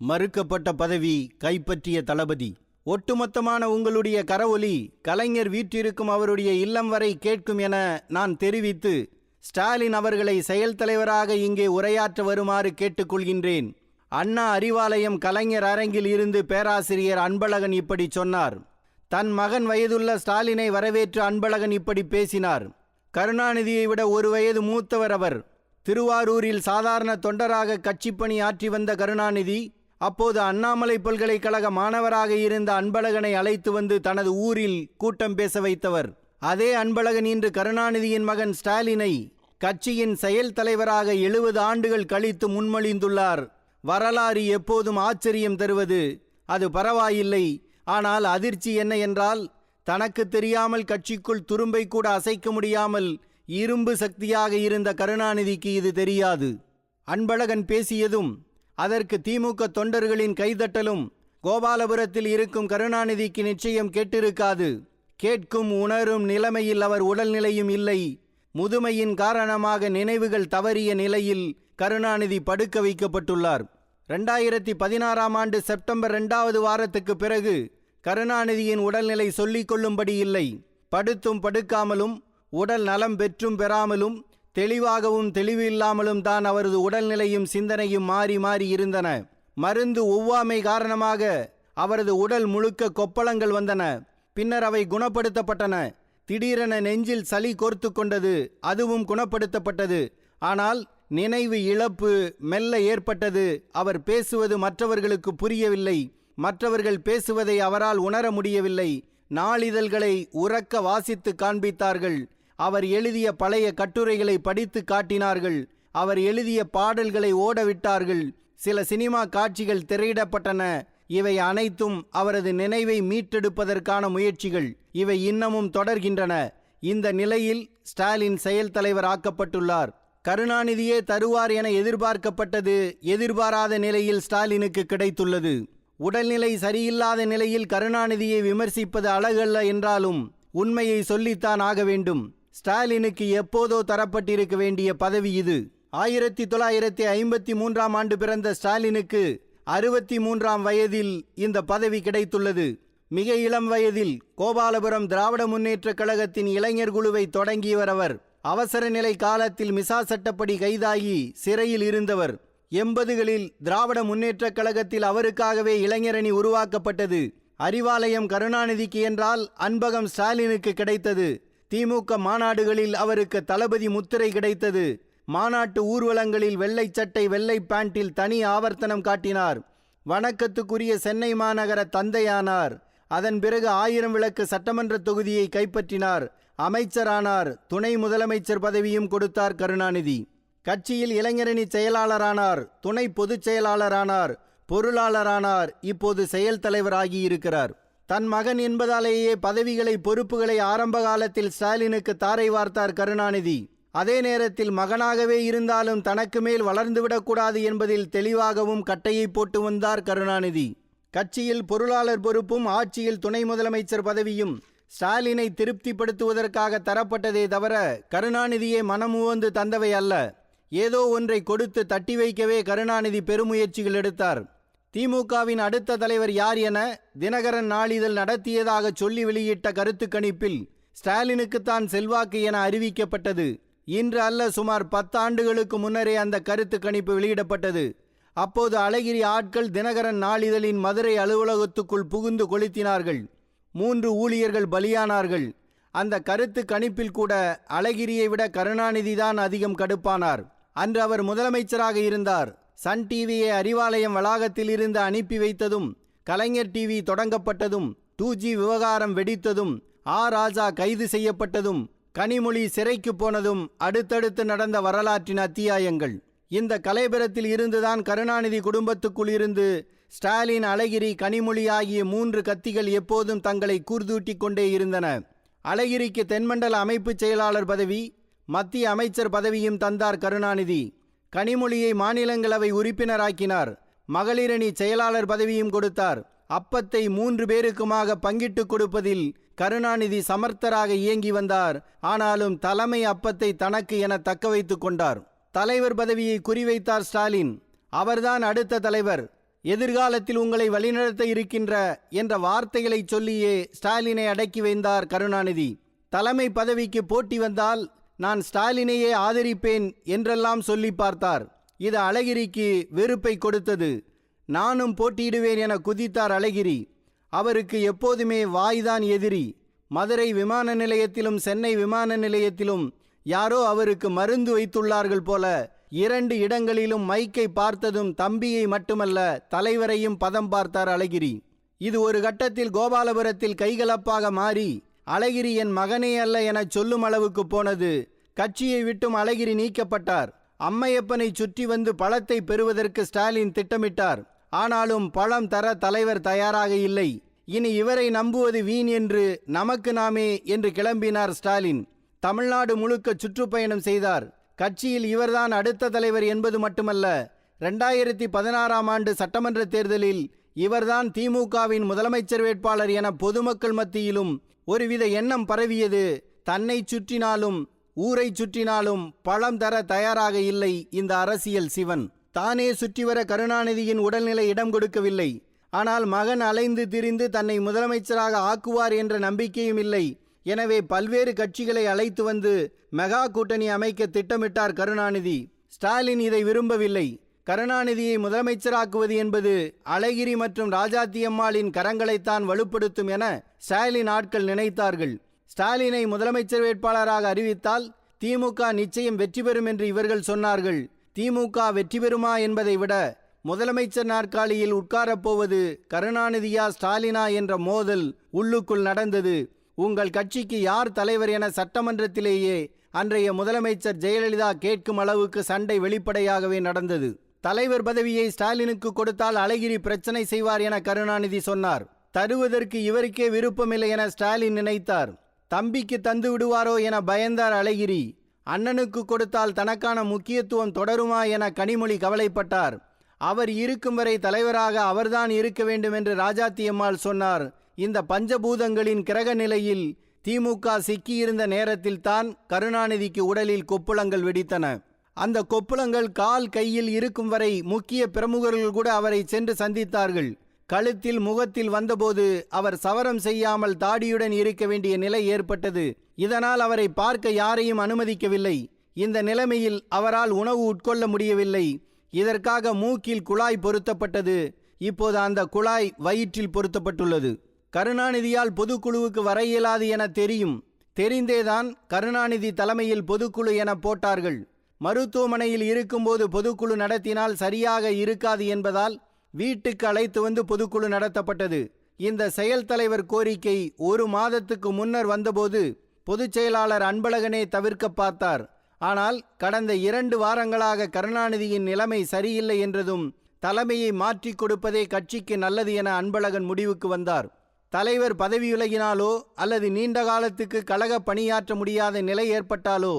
மறுக்கப்பட்ட பதவி கைப்பற்றிய தளபதி. ஒட்டுமொத்தமான உங்களுடைய கரவொலி கலைஞர் வீற்றிருக்கும் அவருடைய இல்லம் வரை கேட்கும் என நான் தெரிவித்து ஸ்டாலின் அவர்களை செயல் தலைவராக இங்கே உரையாற்ற வருமாறு கேட்டுக்கொள்கின்றேன். அண்ணா அறிவாலயம் கலைஞர் அரங்கில் இருந்து பேராசிரியர் அன்பழகன் இப்படி சொன்னார். தன் மகன் வயதுள்ள ஸ்டாலினை வரவேற்று அன்பழகன் இப்படி பேசினார். கருணாநிதியை விட ஒரு வயது மூத்தவர் அவர். திருவாரூரில் சாதாரண தொண்டராக கட்சிப்பணி ஆற்றி வந்த கருணாநிதி அப்போது அண்ணாமலை பல்கலைக்கழக மாணவராக இருந்த அன்பழகனை அழைத்து வந்து தனது ஊரில் கூட்டம் பேச வைத்தவர். அதே அன்பழகன் இன்று கருணாநிதியின் மகன் ஸ்டாலினை கட்சியின் செயல் தலைவராக எழுபது ஆண்டுகள் கழித்து முன்மொழிந்துள்ளார். வரலாறு எப்போதும் ஆச்சரியம் தருவது அது பரவாயில்லை. ஆனால் அதிர்ச்சி என்ன என்றால் தனக்கு தெரியாமல் கட்சிக்குள் துரும்பை கூட அசைக்க முடியாமல் இரும்பு சக்தியாக இருந்த கருணாநிதிக்கு இது தெரியாது. அன்பழகன் பேசியதும் அதற்கு திமுக தொண்டர்களின் கைதட்டலும் கோபாலபுரத்தில் இருக்கும் கருணாநிதிக்கு நிச்சயம் கேட்டிருக்காது. கேட்கும் உணரும் நிலைமையில் அவர் உடல்நிலையும் இல்லை. முதுமையின் காரணமாக நினைவுகள் தவறிய நிலையில் கருணாநிதி படுக்க வைக்கப்பட்டுள்ளார். ரெண்டாயிரத்தி பதினாறாம் ஆண்டு செப்டம்பர் ரெண்டாவது வாரத்துக்கு பிறகு கருணாநிதியின் உடல்நிலை சொல்லிக் கொள்ளும்படி இல்லை. படுத்தும் படுக்காமலும் உடல் நலம் பெற்றும் பெறாமலும் தெளிவாகவும் தெளிவு இல்லாமலும் தான் அவரது உடல்நிலையும் சிந்தனையும் மாறி மாறி இருந்தன. மருந்து ஒவ்வாமை காரணமாக அவரது உடல் முழுக்க கொப்பளங்கள் வந்தன. பின்னர் அவை குணப்படுத்தப்பட்டன. திடீரென நெஞ்சில் சளி கோர்த்து கொண்டது அதுவும் குணப்படுத்தப்பட்டது. ஆனால் நினைவு இழப்பு மெல்ல ஏற்பட்டது. அவர் பேசுவது மற்றவர்களுக்கு புரியவில்லை. மற்றவர்கள் பேசுவதை அவரால் உணர முடியவில்லை. நாளிதழ்களை உறக்க வாசித்து காண்பித்தார்கள். அவர் எழுதிய பழைய கட்டுரைகளை படித்து காட்டினார்கள். அவர் எழுதிய பாடல்களை ஓடவிட்டார்கள். சில சினிமா காட்சிகள் திரையிடப்பட்டன. இவை அனைத்தும் அவரது நினைவை மீட்டெடுப்பதற்கான முயற்சிகள். இவை இன்னமும் தொடர்கின்றன. இந்த நிலையில் ஸ்டாலின் செயல் தலைவர் ஆக்கப்பட்டுள்ளார். கருணாநிதியே தருவார் என எதிர்பார்க்கப்பட்டது எதிர்பாராத நிலையில் ஸ்டாலினுக்கு கிடைத்துள்ளது. உடல்நிலை சரியில்லாத நிலையில் கருணாநிதியை விமர்சிப்பது அழகல்ல என்றாலும் உண்மையை சொல்லித்தான் ஆக வேண்டும். ஸ்டாலினுக்கு எப்போதோ தரப்பட்டிருக்க வேண்டிய பதவி இது. ஆயிரத்தி தொள்ளாயிரத்தி ஐம்பத்தி மூன்றாம் ஆண்டு பிறந்த ஸ்டாலினுக்கு அறுபத்தி மூன்றாம் வயதில் இந்த பதவி கிடைத்துள்ளது. மிக இளம் வயதில் கோபாலபுரம் திராவிட முன்னேற்றக் கழகத்தின் இளைஞர் குழுவை தொடங்கியவர் அவர். அவசர நிலை காலத்தில் மிசா சட்டப்படி கைதாகி சிறையில் இருந்தவர். எண்பதுகளில் திராவிட முன்னேற்றக் கழகத்தில் அவருக்காகவே இளைஞரணி உருவாக்கப்பட்டது. அறிவாலயம் கருணாநிதிக்கு என்றால் அன்பகம் ஸ்டாலினுக்கு கிடைத்தது. திமுக மாநாடுகளில் அவருக்கு தளபதி முத்திரை கிடைத்தது. மாநாட்டு ஊர்வலங்களில் வெள்ளை சட்டை வெள்ளை பேண்டில் தனி ஆவர்த்தனம் காட்டினார். வணக்கத்துக்குரிய சென்னை மாநகர தந்தையானார். அதன் பிறகு ஆயிரம் விளக்கு சட்டமன்ற தொகுதியை கைப்பற்றினார். அமைச்சரானார். துணை முதலமைச்சர் பதவியும் கொடுத்தார் கருணாநிதி. கட்சியில் இளைஞரணி செயலாளரானார். துணை பொதுச் செயலாளரானார். பொருளாளரானார். இப்போது செயல் தலைவராகியிருக்கிறார் தன் மகன் என்பதாலேயே பதவிகளை பொறுப்புகளை ஆரம்ப காலத்தில் ஸ்டாலினுக்கு தாரை வார்த்தார் கருணாநிதி. அதே நேரத்தில் மகனாகவே இருந்தாலும் தனக்கு மேல் வளர்ந்துவிடக்கூடாது என்பதில் தெளிவாகவும் கட்டையை போட்டு வந்தார் கருணாநிதி. கட்சியில் பொருளாளர் பொறுப்பும் ஆட்சியில் துணை முதலமைச்சர் பதவியும் ஸ்டாலினை திருப்திப்படுத்துவதற்காக தரப்பட்டதே தவிர கருணாநிதியை மனமுவந்து தந்தவை அல்ல. ஏதோ ஒன்றை கொடுத்து தட்டி வைக்கவே கருணாநிதி பெருமுயற்சிகள் எடுத்தார். திமுகவின் அடுத்த தலைவர் யார் என தினகரன் நாளிதழ் நடத்தியதாக சொல்லி வெளியிட்ட கருத்து கணிப்பில் ஸ்டாலினுக்குத்தான் செல்வாக்கு என அறிவிக்கப்பட்டது. இன்று அல்ல சுமார் பத்தாண்டுகளுக்கு முன்னரே அந்த கருத்து கணிப்பு வெளியிடப்பட்டது. அப்போது அழகிரி ஆட்கள் தினகரன் நாளிதழின் மதுரை அலுவலகத்துக்குள் புகுந்து கொளுத்தினார்கள். மூன்று ஊழியர்கள் பலியானார்கள். அந்த கருத்து கணிப்பில் கூட அழகிரியை விட கருணாநிதி தான் அதிகம் கடுப்பானார். அன்று அவர் முதலமைச்சராக இருந்தார். சன் டிவியை அறிவாலயம் வளாகத்தில் இருந்து அனுப்பி வைத்ததும் கலைஞர் டிவி தொடங்கப்பட்டதும் டூ ஜி விவகாரம் வெடித்ததும் ஆ ராஜா கைது செய்யப்பட்டதும் கனிமொழி சிறைக்கு போனதும் அடுத்தடுத்து நடந்த வரலாற்றின் அத்தியாயங்கள். இந்த கலைபுரத்தில் இருந்துதான் கருணாநிதி குடும்பத்துக்குள் இருந்து ஸ்டாலின் அழகிரி கனிமொழி ஆகிய மூன்று கத்திகள் எப்போதும் தங்களை கூர்தூட்டிக் கொண்டே இருந்தன. அழகிரிக்கு தென்மண்டல அமைப்புச் செயலாளர் பதவி மத்திய அமைச்சர் பதவியும் தந்தார் கருணாநிதி. கனிமொழியை மாநிலங்களவை உறுப்பினராக்கினார். மகளிரணி செயலாளர் பதவியும் கொடுத்தார். அப்பத்தை மூன்று பேருக்குமாக பங்கிட்டு கொடுப்பதில் கருணாநிதி சமர்த்தராக இயங்கி வந்தார். ஆனாலும் தலைமை அப்பத்தை தனக்கு என தக்க வைத்துக் கொண்டார். தலைவர் பதவியை குறிவைத்தார் ஸ்டாலின். அவர்தான் அடுத்த தலைவர். எதிர்காலத்தில் உங்களை வழிநடத்த இருக்கின்ற என்ற வார்த்தைகளை சொல்லியே ஸ்டாலினை அடக்கி வைந்தார் கருணாநிதி. தலைமை பதவிக்கு போட்டி வந்தால் நான் ஸ்டாலினையே ஆதரிப்பேன் என்றெல்லாம் சொல்லி பார்த்தார். இது அழகிரிக்கு வெறுப்பை கொடுத்தது. நானும் போட்டியிடுவேன் என குதித்தார் அழகிரி. அவருக்கு எப்போதுமே வாய்தான் எதிரி. மதுரை விமான நிலையத்திலும் சென்னை விமான நிலையத்திலும் யாரோ அவருக்கு மருந்து வைத்துள்ளார்கள் போல இரண்டு இடங்களிலும் மைக்கை பார்த்ததும் தம்பியை மட்டுமல்ல தலைவரையும் பதம் பார்த்தார் அழகிரி. இது ஒரு கட்டத்தில் கோபாலபுரத்தில் கைகலப்பாக மாறி அழகிரி என் மகனே அல்ல எனச் சொல்லும் அளவுக்கு போனது. கட்சியை விட்டும் அழகிரி நீக்கப்பட்டார். அம்மையப்பனை சுற்றி வந்து பழத்தை பெறுவதற்கு ஸ்டாலின் திட்டமிட்டார். ஆனாலும் பழம் தர தலைவர் தயாராக இல்லை. இனி இவரை நம்புவது வீண் என்று நமக்கு நாமே என்று கிளம்பினார் ஸ்டாலின். தமிழ்நாடு முழுக்க சுற்றுப்பயணம் செய்தார். கட்சியில் இவர்தான் அடுத்த தலைவர் என்பது மட்டுமல்ல ரெண்டாயிரத்தி பதினாறாம் ஆண்டு சட்டமன்ற தேர்தலில் இவர்தான் திமுகவின் முதலமைச்சர் வேட்பாளர் என பொதுமக்கள் மத்தியிலும் ஒருவித எண்ணம் பரவியது. தன்னை சுற்றினாலும் ஊரை சுற்றினாலும் பழம் தர தயாராக இல்லை இந்த அரசியல் சிவன். தானே சுற்றி வர கருணாநிதியின் உடல்நிலை இடம் கொடுக்கவில்லை. ஆனால் மகன் அலைந்து திரிந்து தன்னை முதலமைச்சராக ஆக்குவார் என்ற நம்பிக்கையும் இல்லை. எனவே பல்வேறு கட்சிகளை அழைத்து வந்து மெகா கூட்டணி அமைக்க திட்டமிட்டார் கருணாநிதி. ஸ்டாலின் இதை விரும்பவில்லை. கருணாநிதியை முதலமைச்சராக்குவது என்பது அழகிரி மற்றும் ராஜாத்தியம்மாளின் கரங்களைத்தான் வலுப்படுத்தும் என ஸ்டாலின் ஆட்கள் நினைத்தார்கள். ஸ்டாலினை முதலமைச்சர் வேட்பாளராக அறிவித்தால் திமுக நிச்சயம் வெற்றி பெறும் என்று இவர்கள் சொன்னார்கள். திமுக வெற்றி பெறுமா என்பதை விட முதலமைச்சர் நாற்காலியில் உட்காரப்போவது கருணாநிதியா ஸ்டாலினா என்ற மோதல் உள்ளுக்குள் நடந்தது. உங்கள் கட்சிக்கு யார் தலைவர் என சட்டமன்றத்திலேயே அன்றைய முதலமைச்சர் ஜெயலலிதா கேட்கும் அளவுக்கு சண்டை வெளிப்படையாகவே நடந்தது. தலைவர் பதவியை ஸ்டாலினுக்கு கொடுத்தால் அழகிரி பிரச்சனை செய்வார் என கருணாநிதி சொன்னார். தருவதற்கு இவருக்கே விருப்பமில்லை என ஸ்டாலின் நினைத்தார். தம்பிக்கு தந்து விடுவாரோ என பயந்தார் அழகிரி. அண்ணனுக்கு கொடுத்தால் தனக்கான முக்கியத்துவம் தொடருமா என கனிமொழி கவலைப்பட்டார். அவர் இருக்கும் வரை தலைவராக அவர்தான் இருக்க வேண்டும் என்று ராஜாத்தியம்மாள் சொன்னார். இந்த பஞ்சபூதங்களின் கிரக நிலையில் திமுக சிக்கியிருந்த நேரத்தில் தான் கருணாநிதிக்கு உடலில் கொப்புளங்கள் வெடித்தன. அந்த கொப்புளங்கள் கால் கையில் இருக்கும் வரை முக்கிய பிரமுகர்கள் கூட அவரை சென்று சந்தித்தார்கள். கழுத்தில் முகத்தில் வந்தபோது அவர் சவரம் செய்யாமல் தாடியுடன் இருக்க வேண்டிய நிலை ஏற்பட்டது. இதனால் அவரை பார்க்க யாரையும் அனுமதிக்கவில்லை. இந்த நிலைமையில் அவரால் உணவு உட்கொள்ள முடியவில்லை. இதற்காக மூக்கில் குழாய் பொருத்தப்பட்டது. இப்போது அந்த குழாய் வயிற்றில் பொருத்தப்பட்டுள்ளது. கருணாநிதியால் பொதுக்குழுவுக்கு வர இயலாது என தெரியும். தெரிந்தேதான் கருணாநிதி தலைமையில் பொதுக்குழு என போட்டார்கள். மருத்துவமனையில் இருக்கும்போது பொதுக்குழு நடத்தினால் சரியாக இருக்காது என்பதால் வீட்டுக்கு அழைத்து வந்து பொதுக்குழு நடத்தப்பட்டது. இந்த செயல் தலைவர் கோரிக்கை ஒரு மாதத்துக்கு முன்னர் வந்தபோது பொதுச் செயலாளர் அன்பழகனே தவிர்க்க பார்த்தார். ஆனால் கடந்த இரண்டு வாரங்களாக கருணாநிதியின் நிலைமை சரியில்லை என்றதும் தலைமையை மாற்றிக் கொடுப்பதே கட்சிக்கு நல்லது என அன்பழகன் முடிவுக்கு வந்தார். தலைவர் பதவியுலகினாலோ அல்லது நீண்ட காலத்துக்கு கழக பணியாற்ற முடியாத நிலை ஏற்பட்டாலோ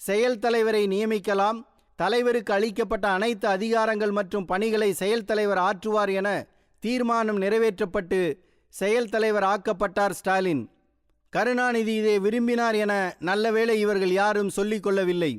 செயல் தலைவரை நியமிக்கலாம். தலைவருக்கு அளிக்கப்பட்ட அனைத்து அதிகாரங்கள் மற்றும் பணிகளை செயல் தலைவர் ஆற்றுவார் என தீர்மானம் நிறைவேற்றப்பட்டு செயல் தலைவர் ஆக்கப்பட்டார் ஸ்டாலின். கருணாநிதி இதை விரும்பினார் என நல்லவேளை இவர்கள் யாரும் சொல்லிக் கொள்ளவில்லை.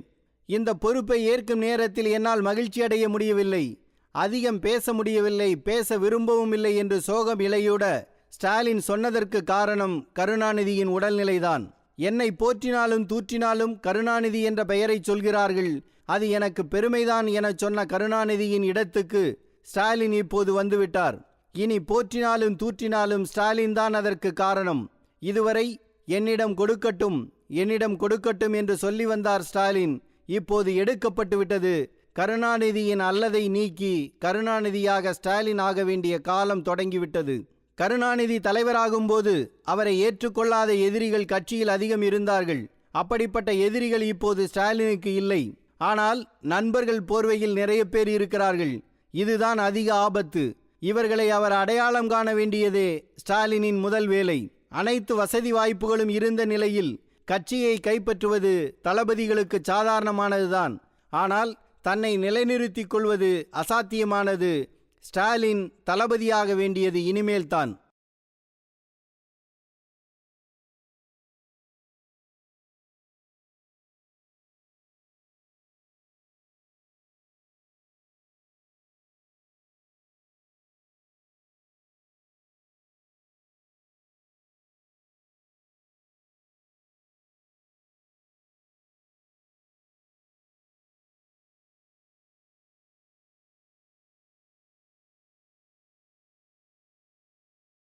இந்த பொறுப்பை ஏற்கும் நேரத்தில் என்னால் மகிழ்ச்சியடைய முடியவில்லை. அதிகம் பேச முடியவில்லை. பேச விரும்பவும் இல்லை என்று சோகம் இலையுட ஸ்டாலின் சொன்னதற்கு காரணம் கருணாநிதியின் உடல்நிலைதான். என்னை போற்றினாலும் தூற்றினாலும் கருணாநிதி என்ற பெயரை சொல்கிறார்கள். அது எனக்கு பெருமைதான் எனச் சொன்ன கருணாநிதியின் இடத்துக்கு ஸ்டாலின் இப்போது வந்துவிட்டார். இனி போற்றினாலும் தூற்றினாலும் ஸ்டாலின் தான் அதற்கு காரணம். இதுவரை என்னிடம் கொடுக்கட்டும் என்னிடம் கொடுக்கட்டும் என்று சொல்லி வந்தார் ஸ்டாலின். இப்போது எடுக்கப்பட்டு விட்டது. கருணாநிதியின் அல்லதை நீக்கி கருணாநிதியாக ஸ்டாலின் ஆக வேண்டிய காலம் தொடங்கிவிட்டது கருணாநிதி தலைவராகும்போது அவரை ஏற்றுக்கொள்ளாத எதிரிகள் கட்சியில் அதிகம் இருந்தார்கள். அப்படிப்பட்ட எதிரிகள் இப்போது ஸ்டாலினுக்கு இல்லை. ஆனால் நண்பர்கள் போர்வையில் நிறைய பேர் இருக்கிறார்கள். இதுதான் அதிக ஆபத்து. இவர்களை அவர் அடையாளம் காண வேண்டியதே ஸ்டாலினின் முதல் வேலை. அனைத்து வசதி வாய்ப்புகளும் இருந்த நிலையில் கட்சியை கைப்பற்றுவது தளபதிகளுக்கு சாதாரணமானதுதான். ஆனால் தன்னை நிலைநிறுத்திக் கொள்வது அசாத்தியமானது. ஸ்டாலின் தளபதியாக வேண்டியது இனிமேல்தான்.